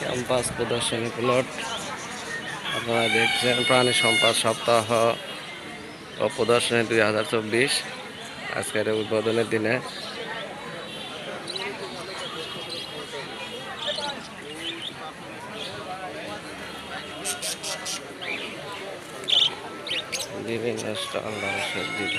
Campus প্রদর্শনী plot. আপনারা দেখছেন প্রাণী সম্পদ সপ্তাহ ও প্রদর্শনী দুই হাজার চব্বিশ। আজকের উদ্বোধনের দিনে বিভিন্ন স্টল দ্বারা সজ্জিত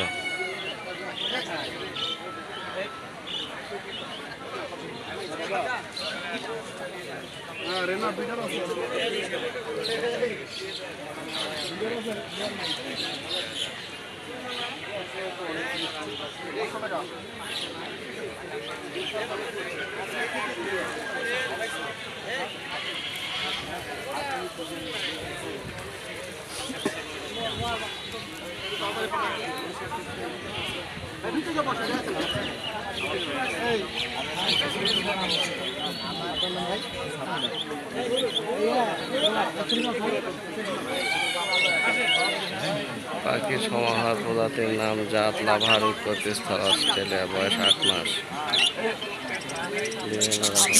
পাখির সমাহার প্রজাতির নাম জাত লাভার উৎপত্তি স্থল অস্ট্রেলিয়া বয়স আট মাস। বিভিন্ন রকম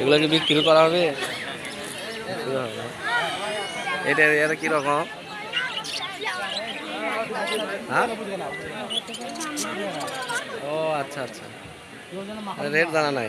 এগুলো কি বিক্রি করা হবে? এটা এটা কীরকম হ্যাঁ? ও আচ্ছা আচ্ছা। রেট জানা নাই।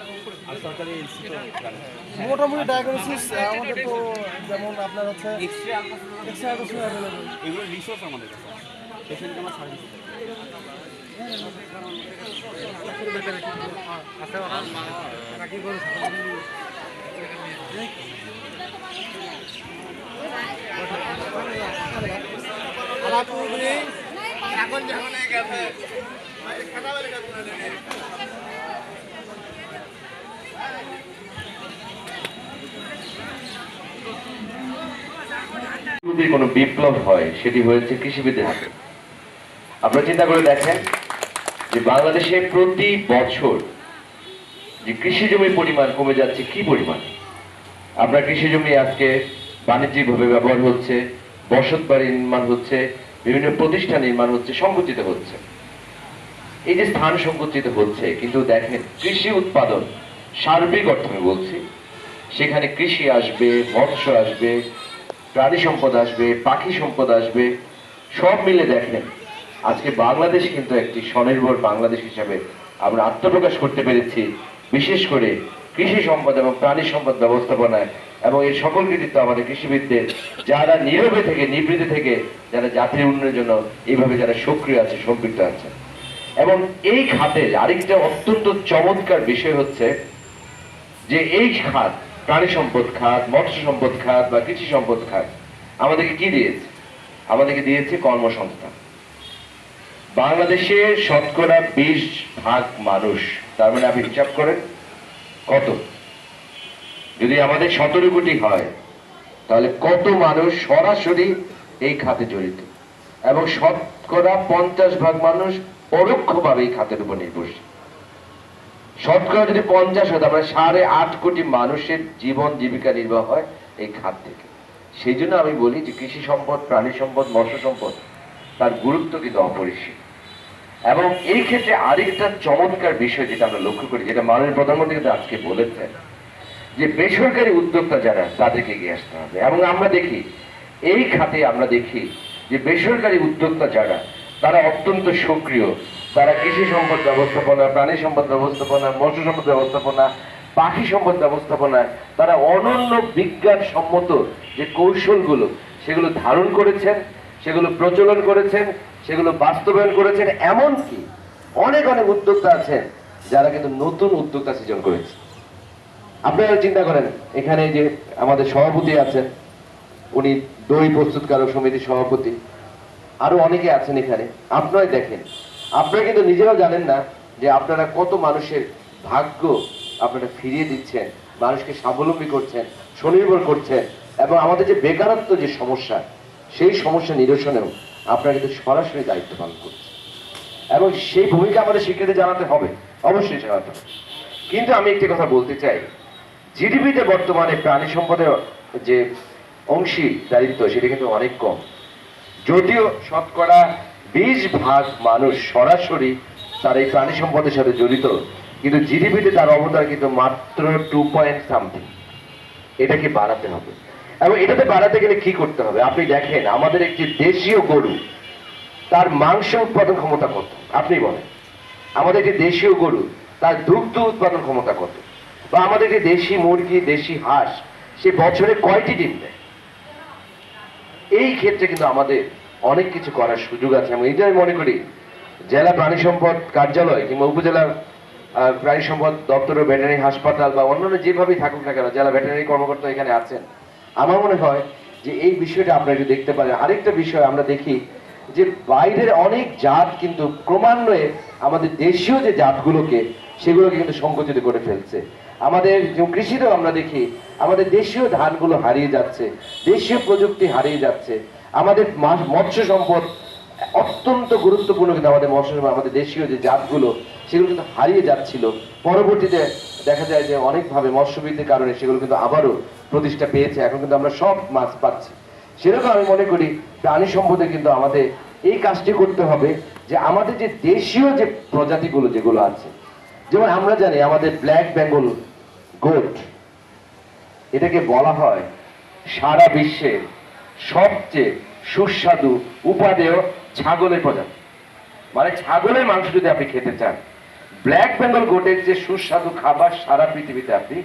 মোটামুটি ডায়াগনোসিস আমাদের তো যেমন আপনার হচ্ছে এক্সরে এক্সরে অ্যাভেলেবল এগুলো রিসোর্স আমাদের কাছে। পেশেন্টকে আমরা সার্ভিস যদি কোনো বিপ্লব হয়, সেটি হয়েছে কৃষিবিদের হাতে। আপনারা চিন্তা করে দেখেন যে বাংলাদেশে প্রতি বছর যে কৃষি জমির পরিমাণ কমে যাচ্ছে, কি পরিমাণ? আপনার কৃষি জমি আজকে বাণিজ্যিকভাবে ব্যবহার হচ্ছে, বসত বাড়ি নির্মাণ হচ্ছে, বিভিন্ন প্রতিষ্ঠান নির্মাণ হচ্ছে, সংকুচিত হচ্ছে। এই যে স্থান সংকুচিত হচ্ছে, কিন্তু দেখেন কৃষি উৎপাদন সার্বিক অর্থ আমি বলছি, সেখানে কৃষি আসবে, মৎস্য আসবে প্রাণী সম্পদ আসবে, পাখি সম্পদ আসবে, সব মিলে দেখেন। আজকে বাংলাদেশ কিন্তু একটি স্বনির্ভর বাংলাদেশ হিসাবে আমরা আত্মপ্রকাশ করতে পেরেছি, বিশেষ করে কৃষি সম্পদ এবং প্রাণী সম্পদ ব্যবস্থাপনায়। এবং এই সকল কৃতিত্ব আমাদের কৃষিবিদদের, যারা নীরবে থেকে নিবৃত্তি থেকে, যারা জাতির উন্নয়নের জন্য এইভাবে যারা সক্রিয় আছে, সম্পৃক্ত আছে। এবং এই খাতে আরেকটা অত্যন্ত চমৎকার বিষয় হচ্ছে যে এই খাত প্রাণী সম্পদ খাত, মৎস্য সম্পদ খাত বা কৃষি সম্পদ খাত আমাদেরকে কি দিয়েছে? আমাদেরকে দিয়েছে কর্মসংস্থান। বাংলাদেশে শতকরা বিশ ভাগ মানুষ, তার মানে আপনি হিসাব করেন, কত? যদি আমাদের সতেরো কোটি হয়, তাহলে কত মানুষ সরাসরি এই খাতে জড়িত? এবং শতকরা পঞ্চাশ ভাগ মানুষ পরোক্ষভাবে এই খাতের উপর নির্ভরশীল। শতকরা যদি পঞ্চাশ হয়, তারপরে সাড়ে আট কোটি মানুষের জীবন জীবিকা নির্বাহ হয় এই খাত থেকে। সেই জন্য আমি বলি যে কৃষি সম্পদ, প্রাণী সম্পদ, মৎস্য সম্পদ, তার গুরুত্ব কিন্তু অপরিসীম। এবং এই ক্ষেত্রে আরেকটা চমৎকার বিষয় যেটা আমরা লক্ষ্য করি, যেটা মাননীয় প্রধানমন্ত্রী কিন্তু আজকে বলেছেন, যে বেসরকারি উদ্যোক্তা যারা, তাদেরকে এগিয়ে আসতে হবে। এবং আমরা দেখি, এই খাতে আমরা দেখি যে বেসরকারি উদ্যোক্তা যারা, তারা অত্যন্ত সক্রিয় তারা কৃষি সম্পদ ব্যবস্থাপনা, প্রাণী সম্পদ ব্যবস্থাপনা, মৎস্য সম্পদ ব্যবস্থাপনা, পাখি সম্পদ ব্যবস্থাপনায় তারা অনন্য বিজ্ঞানসম্মত যে কৌশলগুলো, সেগুলো ধারণ করেছেন, সেগুলো প্রচলন করেছেন, সেগুলো বাস্তবায়ন করেছেন, এমনকি অনেক অনেক উদ্যোক্তা আছেন যারা কিন্তু নতুন উদ্যোক্তা সৃজন করেছে। আপনারা চিন্তা করেন, এখানে যে আমাদের সভাপতি আছেন, উনি দই প্রস্তুতকারক সমিতির সভাপতি, আরও অনেকে আছেন এখানে। আপনারাই দেখেন আপনারা কিন্তু নিজেরাও জানেন না যে আপনারা কত মানুষের ভাগ্য আপনারা ফিরিয়ে দিচ্ছেন, মানুষকে স্বাবলম্বী করছেন, স্বনির্ভর করছেন, এবং আমাদের যে বেকারত্ব যে সমস্যা, সেই সমস্যা নিরসনেও আপনারা কিন্তু সরাসরি দায়িত্ব পালন করছেন। এবং সেই ভূমিকা আমাদের স্বীকৃতি জানাতে হবে, অবশ্যই জানাতে হবে। কিন্তু আমি একটি কথা বলতে চাই জিডিপিতে বর্তমানে প্রাণী সম্পদের যে অংশী দায়িত্ব সেটা কিন্তু অনেক কম। যদিও শতকরা বিশ ভাগ মানুষ সরাসরি তার এই প্রাণী সম্পদের সাথে জড়িত। কিন্তু জিডিপিতে তার অবদান কিন্তু মাত্র টু পয়েন্ট সামথিং এটাকে বাড়াতে হবে। এবং এটাতে বাড়াতে গেলে কি করতে হবে? আপনি দেখেন, আমাদের একটি দেশীয় গরু, তার মাংস উৎপাদন ক্ষমতা কত? আপনি বলেন। আমাদের একটি দেশীয় গরু, তার দুগ্ধ উৎপাদন ক্ষমতা কত? বা আমাদের একটি দেশি মুরগি, দেশি হাঁস, সে বছরে কয়টি ডিম দেয়? এই ক্ষেত্রে কিন্তু আমাদের অনেক কিছু করার সুযোগ আছে। আমি এটাই মনে করি, জেলা প্রাণী সম্পদ কার্যালয় কিংবা উপজেলার প্রাণী সম্পদ দপ্তর ভেটেরিনারি হাসপাতাল বা অন্যান্য যেভাবেই থাকুক না কেন, জেলা ভেটেরিনারি কর্মকর্তা এখানে আছেন। আমার মনে হয় যে এই বিষয়টা আপনারা একটু দেখতে পারেন। আরেকটা বিষয় আমরা দেখি যে বাইরের অনেক জাত কিন্তু ক্রমান্বয়ে আমাদের দেশীয় যে জাতগুলোকে, সেগুলোকে কিন্তু সংকুচিত করে ফেলছে। আমাদের কৃষিতেও আমরা দেখি, আমাদের দেশীয় ধানগুলো হারিয়ে যাচ্ছে, দেশীয় প্রযুক্তি হারিয়ে যাচ্ছে। আমাদের মৎস্য সম্পদ অত্যন্ত গুরুত্বপূর্ণ কিন্তু আমাদের মৎস্য সম্পদ, আমাদের দেশীয় যে জাতগুলো সেগুলো কিন্তু হারিয়ে যাচ্ছিল। পরবর্তীতে দেখা যায় যে অনেকভাবে মৎস্যবৃদ্ধির কারণে সেগুলো কিন্তু আবারও প্রতিষ্ঠা পেয়েছে। এখন কিন্তু আমরা সব মাছ পাচ্ছি। সেরকম আমি মনে করি প্রাণী সম্পদে কিন্তু আমাদের এই কাজটি করতে হবে যে আমাদের যে দেশীয় যে প্রজাতিগুলো যেগুলো আছে যেমন আমরা জানি আমাদের ব্ল্যাক বেঙ্গল গোট এটাকে বলা হয় সারা বিশ্বে। সবচেয়ে সুস্বাদু উপাদেয় ছাগলের প্রজাতি। মানে ছাগলের মাংস যদি আপনি খেতে চান, ব্ল্যাক বেঙ্গল গোটের যে সুস্বাদু খাবার সারা পৃথিবীতে আপনি,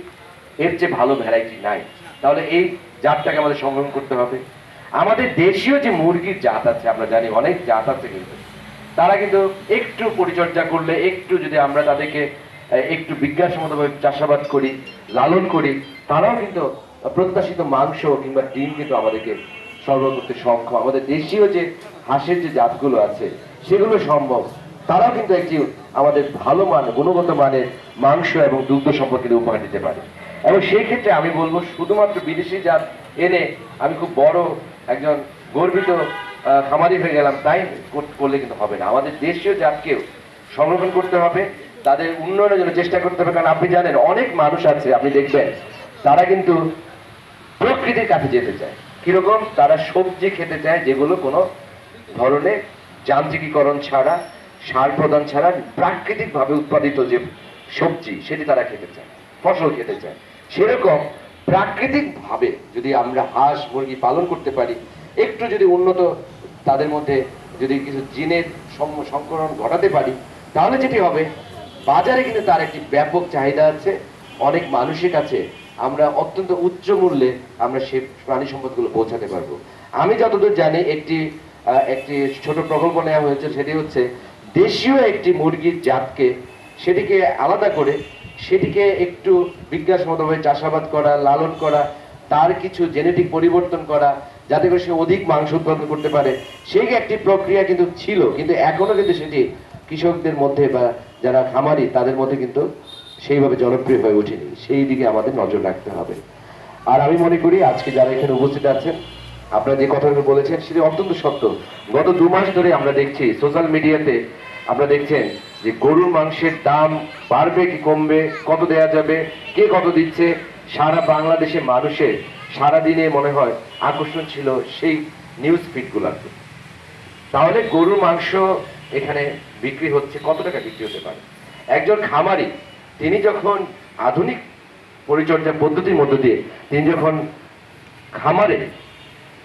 এর চেয়ে ভালো ভ্যারাইটি নাই। তাহলে এই জাতটাকে আমাদের সংগ্রহ করতে হবে। আমাদের দেশীয় যে মুরগির জাত আছে, আমরা জানি অনেক জাত আছে কিন্তু, তারা কিন্তু একটু পরিচর্যা করলে, একটু যদি আমরা তাদেরকে একটু বিজ্ঞানসম্মতভাবে চাষাবাদ করি, লালন করি, তারাও কিন্তু প্রত্যাশিত মাংস কিংবা ডিম কিন্তু আমাদেরকে সরবরাহ করতে সক্ষম আমাদের দেশীয় যে হাঁসের যে জাতগুলো আছে, সেগুলো সম্ভব। তারাও কিন্তু একটি আমাদের ভালো মান, গুণগত মানের মাংস এবং দুগ্ধ সম্পদ কিন্তু উপহার দিতে পারে। এবং সেই ক্ষেত্রে আমি বলব, শুধুমাত্র বিদেশি জাত এনে আমি খুব বড় একজন গর্বিত খামারি হয়ে গেলাম, তাই করলে কিন্তু হবে না। আমাদের দেশীয় জাতকেও সংরক্ষণ করতে হবে, তাদের উন্নয়নের জন্য চেষ্টা করতে হবে। কারণ আপনি জানেন, অনেক মানুষ আছে, আপনি দেখবেন, তারা কিন্তু প্রকৃতির কাছে যেতে চায়। কীরকম? তারা সবজি খেতে চায় যেগুলো কোনো ধরনের যান্ত্রিকীকরণ ছাড়া, সার প্রদান ছাড়া, প্রাকৃতিকভাবে উৎপাদিত যে সবজি, সেটি তারা খেতে চায়, ফসল খেতে চায়। সেরকম প্রাকৃতিকভাবে যদি আমরা হাঁস মুরগি পালন করতে পারি, একটু যদি উন্নত তাদের মধ্যে যদি কিছু জিনের সংকরণ ঘটাতে পারি, তাহলে যেটি হবে, বাজারে কিন্তু তার একটি ব্যাপক চাহিদা আছে, অনেক মানুষের কাছে আমরা অত্যন্ত উচ্চ মূল্যে আমরা সে প্রাণী সম্পদগুলো পৌঁছাতে পারব। আমি যতদূর জানি একটি একটি ছোট প্রকল্প নেওয়া হয়েছে, সেটি হচ্ছে দেশীয় একটি মুরগির জাতকে সেটিকে আলাদা করে সেটিকে একটু বিজ্ঞানসম্মতভাবে চাষাবাদ করা, লালন করা, তার কিছু জেনেটিক পরিবর্তন করা, যাতে করে সে অধিক মাংস উৎপাদন করতে পারে, সেই একটি প্রক্রিয়া কিন্তু ছিল। কিন্তু এখনও কিন্তু সেটি কৃষকদের মধ্যে বা যারা খামারি, তাদের মধ্যে কিন্তু সেইভাবে জনপ্রিয় হয়ে ওঠেনি। সেই দিকে আমাদের নজর রাখতে হবে। আর আমি মনে করি আজকে যারা এখানে উপস্থিত আছেন, আপনারা যে কথাগুলো বলেছেন সেটি অত্যন্ত সত্য। গত দু মাস ধরে আমরা দেখছি সোশ্যাল মিডিয়াতে আমরা দেখছেন যে গরুর মাংসের দাম বাড়বে কি কমবে, কত দেয়া যাবে, কে কত দিচ্ছে। সারা বাংলাদেশে মানুষের সারাদিনে মনে হয় আকর্ষণ ছিল সেই নিউজ ফিডগুলোতে তাহলে গরুর মাংস এখানে বিক্রি হচ্ছে, কত টাকা বিক্রি হতে পারে? একজন খামারি তিনি যখন আধুনিক পরিচর্যা পদ্ধতির মধ্য দিয়ে তিনি যখন খামারে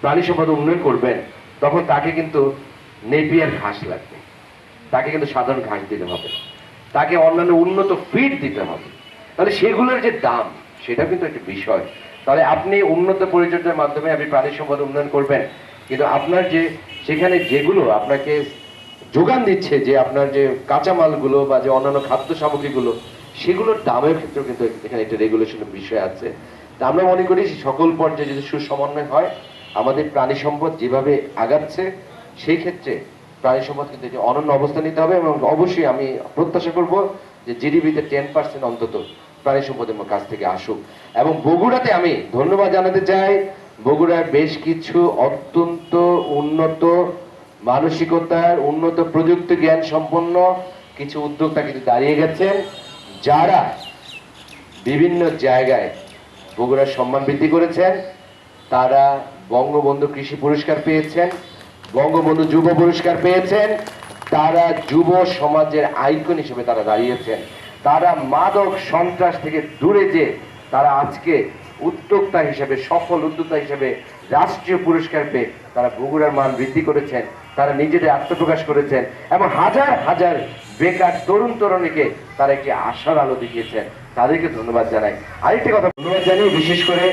প্রাণী সম্পদ উন্নয়ন করবেন, তখন তাকে কিন্তু নেপিয়ার ঘাস লাগবে। তাকে কিন্তু সাধারণ ঘাস দিতে হবে। তাকে অন্যান্য উন্নত ফিড দিতে হবে। তাহলে সেগুলোর যে দাম সেটা কিন্তু একটা বিষয়। তাহলে আপনি উন্নত পরিচর্যার মাধ্যমে আপনি প্রাণী সম্পদ উন্নয়ন করবেন। কিন্তু আপনার যে, সেখানে যেগুলো আপনাকে যোগান দিচ্ছে, যে আপনার যে কাঁচামালগুলো বা যে অন্যান্য খাদ্য সামগ্রীগুলো সেগুলোর দামের ক্ষেত্রেও কিন্তু এখানে একটা রেগুলেশনের বিষয় আছে। তা আমরা মনে করি সকল পর্যায়ে যদি সুসমন্বয় হয়, আমাদের প্রাণী সম্পদ যেভাবে আগাচ্ছে, সেই ক্ষেত্রে প্রাণী সম্পদ কিন্তু একটি অনন্য অবস্থান নিতে হবে এবং অবশ্যই আমি প্রত্যাশা করব যে জিডিপিতে টেন পার্সেন্ট অন্তত প্রাণী সম্পদের কাছ থেকে আসুক। এবং বগুড়াতে আমি ধন্যবাদ জানাতে চাই। বগুড়ার বেশ কিছু অত্যন্ত উন্নত মানসিকতার, উন্নত প্রযুক্তি জ্ঞান সম্পন্ন কিছু উদ্যোক্তা কিন্তু দাঁড়িয়ে গেছেন। যারা বিভিন্ন জায়গায় বগুড়ার সম্মান বৃদ্ধি করেছেন, তারা বঙ্গবন্ধু কৃষি পুরস্কার পেয়েছেন, বঙ্গবন্ধু যুব পুরস্কার পেয়েছেন, তারা যুব সমাজের আইকন হিসেবে তারা দাঁড়িয়েছেন। তারা মাদক সন্ত্রাস থেকে দূরে যে তারা আজকে উদ্যোক্তা হিসেবে, সফল উদ্যোক্তা হিসেবে রাষ্ট্রীয় পুরস্কার পেয়ে তারা বগুড়ার মান বৃদ্ধি করেছেন, তারা নিজেদের আত্মপ্রকাশ করেছেন এবং হাজার হাজার বেকার তরুণ তরুণীকে তারা একটি আশার আলো দেখিয়েছেন। তাদেরকে ধন্যবাদ জানাই। আরেকটি কথা ধন্যবাদ জানিয়ে বিশেষ করে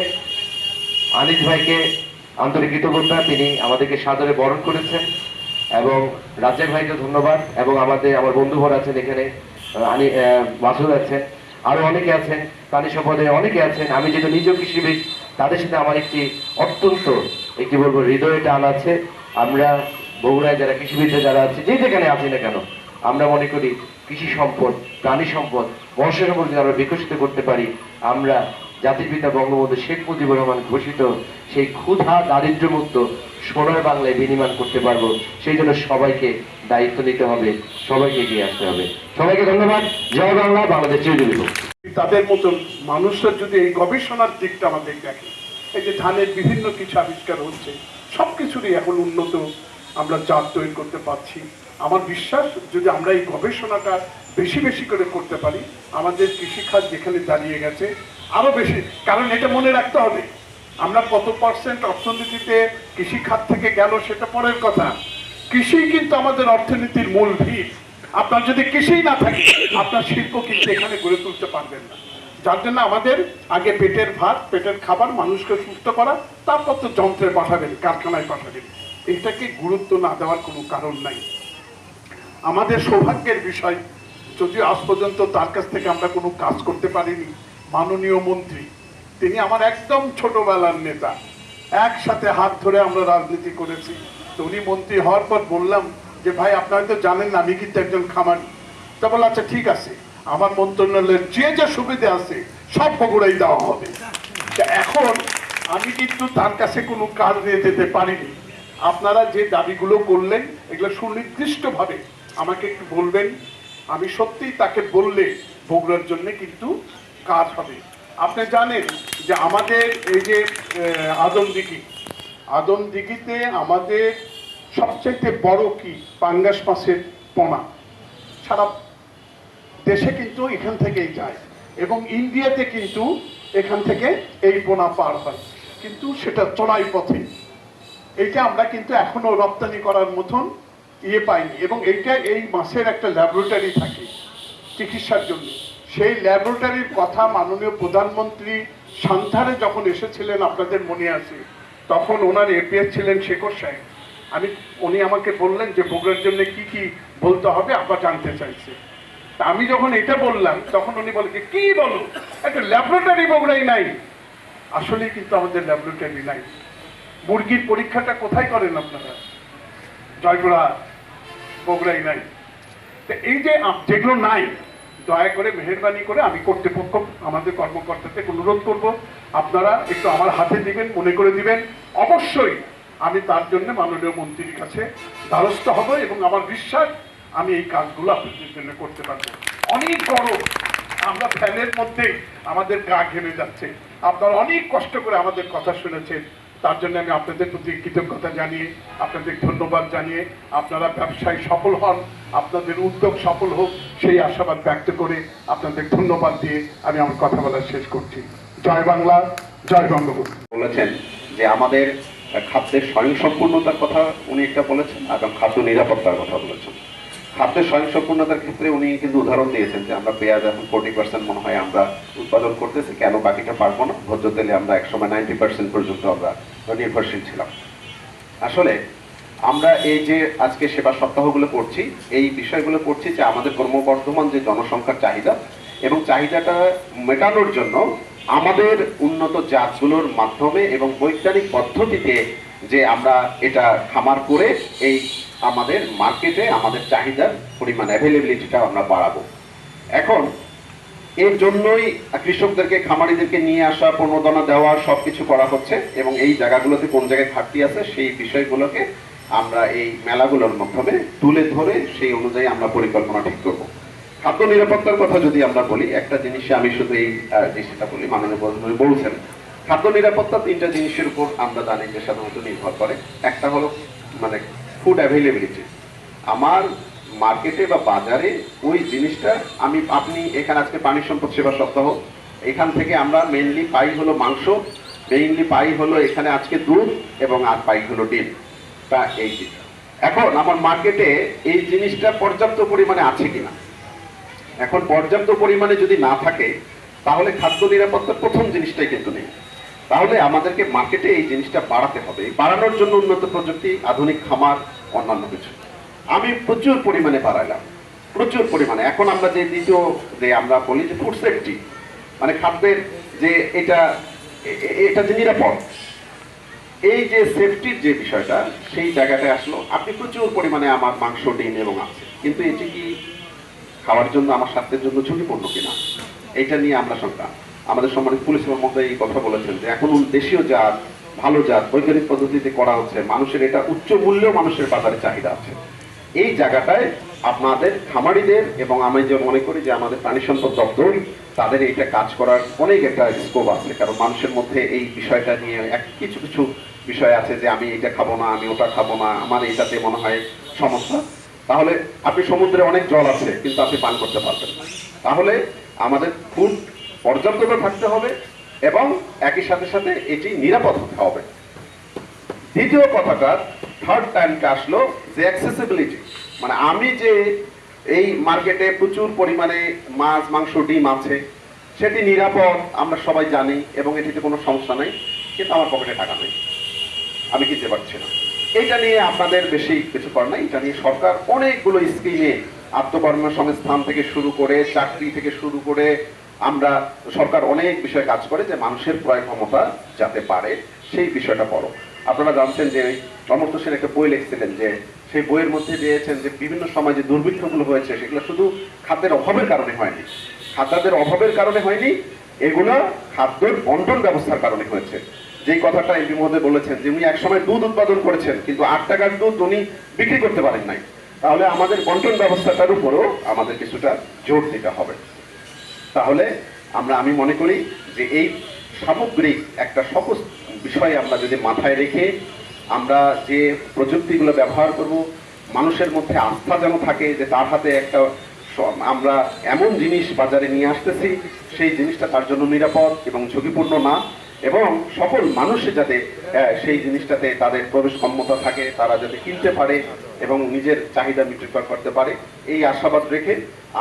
আনিস ভাইকে আন্তরিক কৃতজ্ঞতা, তিনি আমাদেরকে সাদরে বরণ করেছেন এবং রাজ্জাক ভাইকে ধন্যবাদ এবং আমাদের, আমার বন্ধুঘর আছেন এখানে আনি মাসুদ আছেন আরও অনেকে আছেন প্রাণী সম্পদে অনেকে আছেন। আমি যেহেতু নিজেও কৃষিবিদ, তাদের সাথে আমার একটি অত্যন্ত, একটি বলব, হৃদয়ে টান আছে। আমরা বগুড়ায় যারা কৃষিবিদরা যারা আছে, যে যেখানে আছি না কেন আমরা মনে করি কৃষি সম্পদ, প্রাণী সম্পদ মৎস্য সম্পদ যদি আমরা বিকশিত করতে পারি, আমরা জাতির পিতা বঙ্গবন্ধু শেখ মুজিবুর রহমান ঘোষিত সেই ক্ষুধা দারিদ্র্যমুক্ত সোনার বাংলায় বিনিময় করতে পারব, সেই জন্য সবাইকে দায়িত্ব নিতে হবে, সবাইকে এগিয়ে আসতে হবে সবাইকে ধন্যবাদ, জয় বাংলা, বাংলাদেশ হোক। তাদের মতন মানুষরা যদি এই গবেষণার দিকটা আমাদের দেখে, এই যে ধানের বিভিন্ন কিছু আবিষ্কার হচ্ছে সব কিছুরই এখন উন্নত আমরা জাত তৈরি করতে পারছি আমার বিশ্বাস, যদি আমরা এই গবেষণাটা বেশি বেশি করে করতে পারি, আমাদের কৃষিখাত যেখানে দাঁড়িয়ে গেছে আরও বেশি, কারণ এটা মনে রাখতে হবে। আমরা কত পার্সেন্ট অর্থনীতিতে কৃষিখাত থেকে গেল সেটা পরের কথা। কৃষি কিন্তু আমাদের অর্থনীতির মূল ভিত। আপনার যদি কৃষিই না থাকে, আপনার শিল্প কিন্তু এখানে গড়ে তুলতে পারবেন না। যার জন্য আমাদের আগে পেটের ভাত, পেটের খাবার, মানুষকে সুস্থ করা, তারপর তো যন্ত্রে পাঠাবেন, কারখানায় পাঠাবেন। এটাকে গুরুত্ব না দেওয়ার কোনো কারণ নাই। আমাদের সৌভাগ্যের বিষয়, যদিও আজ পর্যন্ত তার কাছ থেকে আমরা কোনো কাজ করতে পারিনি, মাননীয় মন্ত্রী। তিনি আমার একদম ছোটবেলার নেতা। একসাথে হাত ধরে আমরা রাজনীতি করেছি। তো উনি মন্ত্রী হওয়ার পর বললাম যে, ভাই, আপনারা তো জানেন না, আমি কিন্তু একজন খামারি। তা বলে আচ্ছা ঠিক আছে। আমার মন্ত্রণালয়ের যে যে সুবিধা আছে, সব বগুড়াই দেওয়া হবে। এখন আমি কিন্তু তার কাছে কোনো কাজ নিয়ে যেতে পারিনি। আপনারা যে দাবিগুলো করলেন, এগুলো সুনির্দিষ্টভাবে আমাকে একটু বলবেন, আমি সত্যিই তাকে বললে বগুড়ার জন্য কিন্তু কাজ হবে। আপনি জানেন যে আমাদের এই যে আদম দিঘি, আদম দিঘিতে আমাদের সবচেয়ে বড় কি? পাঙ্গাস মাছের পোনা। সারা দেশে কিন্তু এখান থেকেই যায় এবং ইন্ডিয়াতে কিন্তু এখান থেকে এই পোনা পার হয়। কিন্তু সেটা চড়াই পথে। এইটা আমরা কিন্তু এখনও রপ্তানি করার মতন ইয়ে পাইনি এবং এইটা এই মাসের একটা ল্যাবরেটরি থাকে চিকিৎসার জন্য। সেই ল্যাবরেটরির কথা মাননীয় প্রধানমন্ত্রী সান্থারে যখন এসেছিলেন আপনাদের মনে আছে তখন ওনার এপিএস ছিলেন শেখর সাহেব। আমি উনি আমাকে বললেন যে বগুড়ার জন্য কি কি বলতে হবে আবার জানতে চাইছে। আমি যখন এটা বললাম তখন উনি বলে যে, কি বলো একটা ল্যাবরেটরি বগুড়াই নাই। আসলে কিন্তু আমাদের ল্যাবরেটরি নাই। মুরগির পরীক্ষাটা কোথায় করেন আপনারা? জয়পুরা বগুড়াই নাই। তো এই যে যেগুলো নাই, দয়া করে মেহরবানি করে আমি কর্তৃপক্ষ, আমাদের কর্মকর্তাদের অনুরোধ করব, আপনারা একটু আমার হাতে দিবেন, মনে করে দিবেন। অবশ্যই আমি তার জন্য মাননীয় মন্ত্রীর কাছে দ্বারস্থ হব এবং আমার বিশ্বাস আমি এই কাজগুলো আপনাদের জন্য করতে পারব। অনেক গরম আমরা ফ্যানের মধ্যে আমাদের গা ঘেমে যাচ্ছে। আপনারা অনেক কষ্ট করে আমাদের কথা শুনেছেন। তার জন্য আমি আপনাদের প্রতি কৃতজ্ঞতা জানিয়ে, আপনাদের ধন্যবাদ জানিয়ে আপনারা ব্যবসায় সফল হন, আপনাদের উদ্যোগ সফল হোক, সেই আশাবাদ ব্যক্ত করে আপনাদের ধন্যবাদ দিয়ে আমি আমার কথা বলা শেষ করছি। জয় বাংলা, জয় বঙ্গবন্ধু। বলেছেন যে আমাদের খাদ্যের স্বয়ংসম্পূর্ণতার কথা উনি একটা বলেছেন এবং খাদ্য নিরাপত্তার কথা বলেছেন। খাদ্যের স্বয়ংসম্পূর্ণতার ক্ষেত্রে উনি কিন্তু উদাহরণ দিয়েছেন যে আমরা পেঁয়াজ এখন ফোর্টি পার্সেন্ট মনে হয় আমরা উৎপাদন করতেছি, কেন বাকিটা পারব না? ভোজ্য তেলে আমরা একসময় নাইনটি পার্সেন্ট পর্যন্ত আমরা নির্ভরশীল ছিলাম। আসলে আমরা এই যে আজকে সেবা সপ্তাহগুলো করছি, এই বিষয়গুলো করছি যে আমাদের ক্রমবর্ধমান যে জনসংখ্যার চাহিদা এবং চাহিদাটা মেটানোর জন্য আমাদের উন্নত জাতগুলোর মাধ্যমে এবং বৈজ্ঞানিক পদ্ধতিতে যে আমরা এটা খামার করে এই আমাদের মার্কেটে আমাদের চাহিদার পরিমাণ অ্যাভেলেবিলিটিটা আমরা বাড়াবো। এখন, এর জন্যই কৃষকদেরকে, খামারিদেরকে নিয়ে আসা প্রণোদনা দেওয়া, সবকিছু করা হচ্ছে এবং এই জায়গাগুলোতে কোন জায়গায় ঘাটতি আছে সেই বিষয়গুলোকে আমরা এই মেলাগুলোর মাধ্যমে তুলে ধরে সেই অনুযায়ী আমরা পরিকল্পনা ঠিক করব। খাদ্য নিরাপত্তার কথা যদি আমরা বলি, একটা জিনিসে আমি শুধু এই জিনিসটা বলি মাননীয় বলছেন। খাদ্য নিরাপত্তা তিনটা জিনিসের উপর আমরা জানি যে সাধারণত নির্ভর করে। একটা হলো মানে ফুড অ্যাভেলেবিলিটি আমার মার্কেটে বা বাজারে ওই জিনিসটা আমি, আপনি এখানে আজকে পানি সম্পদ সেবা সপ্তাহ। এখান থেকে আমরা মেইনলি পাই হলো মাংস মেইনলি পাই হলো এখানে আজকে দুধ এবং আর পাই হলো ডিম। তা এই। এখন আমার মার্কেটে এই জিনিসটা পর্যাপ্ত পরিমাণে আছে কিনা? এখন পর্যাপ্ত পরিমাণে যদি না থাকে, তাহলে খাদ্য নিরাপত্তার প্রথম জিনিসটাই কিন্তু নেই। তাহলে আমাদেরকে মার্কেটে এই জিনিসটা বাড়াতে হবে। বাড়ানোর জন্য উন্নত প্রযুক্তি, আধুনিক খামার, অন্যান্য কিছু। আমি প্রচুর পরিমাণে বাড়াইলাম প্রচুর পরিমাণে। এখন আমরা যে দ্বিতীয় যে আমরা বলি যে ফুড সেফটি মানে খাদ্যের যে এটা এটা যে নিরাপদ। এই যে সেফটির যে বিষয়টা, সেই জায়গাটায় আসলো। আপনি প্রচুর পরিমাণে আমার মাংস, ডিম এবং আছে কিন্তু এটি কি খাওয়ার জন্য, আমার স্বাস্থ্যের জন্য ঝুঁকিপূর্ণ কিনা? এটা নিয়ে আমরা শঙ্কা আমাদের সম্মানিত পুলিশ মহোদয় এই কথা বলেছেন যে এখন দেশীয় জাত, ভালো জাত, বৈজ্ঞানিক পদ্ধতিতে করা হচ্ছে, মানুষের এটা উচ্চ মূল্যেও মানুষের বাজারে চাহিদা আছে। এই জায়গাটায় আপনাদের খামারিদের এবং আমি যে মনে করি যে আমাদের প্রাণী সম্পদ দপ্তর, তাদের এইটা কাজ করার অনেক একটা স্কোপ আছে, কারণ মানুষের মধ্যে এই বিষয়টা নিয়ে এক কিছু কিছু বিষয় আছে যে আমি এটা খাব না, আমি ওটা খাব না, আমার এটাতে মনে হয় সমস্যা। তাহলে আপনি সমুদ্রে অনেক জল আছে, কিন্তু আপনি পান করতে পারবেন না। তাহলে আমাদের ফুড পর্যাপ্ততা থাকতে হবে এবং একই সাথে সাথে এটি নিরাপদ হতে হবে। দ্বিতীয় কথাটা থার্ড টাইমটা আসলো যে অ্যাক্সেসিবিলিটি মানে আমি যে এই মার্কেটে প্রচুর পরিমাণে মাছ, মাংস, ডিম আছে, সেটি নিরাপদ, আমরা সবাই জানি এবং এটিতে কোনো সমস্যা নেই, কিন্তু আমার পকেটে টাকা নেই। আমি কিনতে পারছি না। এটা নিয়ে আপনাদের বেশি কিছু করার নাই। এটা নিয়ে সরকার অনেকগুলো স্কিমে আত্মকর্মসংস্থান থেকে শুরু করে, চাকরি থেকে শুরু করে আমরা সরকার অনেক বিষয়ে কাজ করে যে মানুষের ক্রয় ক্ষমতা যাতে পারে, সেই বিষয়টা বড়। আপনারা জানছেন যে অমর্ত্য সেন একটা বই লিখছিলেন যে সেই বইয়ের মধ্যে দিয়েছেন যে বিভিন্ন সময় যে দুর্ভিক্ষগুলো হয়েছে, সেগুলো শুধু খাদ্যের অভাবের কারণে হয়নি। খাদ্যাদের অভাবের কারণে হয়নি, এগুলো খাদ্যের বন্টন ব্যবস্থার কারণে হয়েছে। যেই কথাটা এমপি মহোদয় বলেছেন যে উনি একসময় দুধ উৎপাদন করেছেন, কিন্তু আট টাকার দুধ উনি বিক্রি করতে পারেন নাই। তাহলে আমাদের বন্টন ব্যবস্থাটার উপরও আমাদের কিছুটা জোর দিতে হবে। তাহলে আমরা, আমি মনে করি যে এই সামগ্রিক একটা সহজ বিষয় আমরা যদি মাথায় রেখে আমরা যে প্রযুক্তিগুলো ব্যবহার করব, মানুষের মধ্যে আস্থা যেন থাকে যে তার হাতে একটা আমরা এমন জিনিস বাজারে নিয়ে আসতেছি, সেই জিনিসটা তার জন্য নিরাপদ এবং ঝুঁকিপূর্ণ না। এবং সকল মানুষ যাতে সেই জিনিসটাতে তাদের প্রবেশ ক্ষমতা থাকে, তারা যাতে কিনতে পারে এবং নিজের চাহিদা মিট্রিকর করতে পারে, এই আশাবাদ রেখে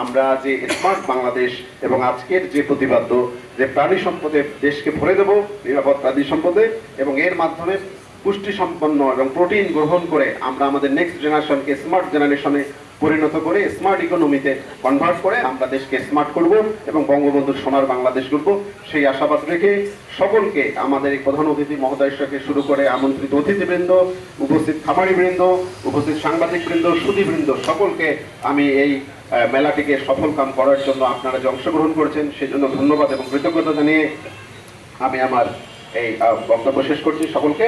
আমরা যে স্মার্ট বাংলাদেশ এবং আজকের যে প্রতিপাদ্য যে প্রাণী সম্পদে দেশকে ভরে দেব, নিরাপদ প্রাণী সম্পদে, এবং এর মাধ্যমে পুষ্টি সম্পন্ন এবং প্রোটিন গ্রহণ করে আমরা আমাদের নেক্সট জেনারেশনকে স্মার্ট জেনারেশনে পরিণত করে স্মার্ট ইকোনমিতে কনভার্ট করে আমরা দেশকে স্মার্ট করব এবং বঙ্গবন্ধুর সোনার বাংলাদেশ করব সেই আশাবাদ রেখে সকলকে আমাদের এই প্রধান অতিথি মহোদয়কে শুরু করে আমন্ত্রিত অতিথিবৃন্দ, উপস্থিত খামারিবৃন্দ, উপস্থিত সাংবাদিকবৃন্দ সুদীবৃন্দ সকলকে আমি এই মেলাটিকে সফল কাম করার জন্য আপনারা যে অংশগ্রহণ করেছেন সেই জন্য ধন্যবাদ এবং কৃতজ্ঞতা জানিয়ে আমি আমার এই বক্তব্য শেষ করছি সকলকে।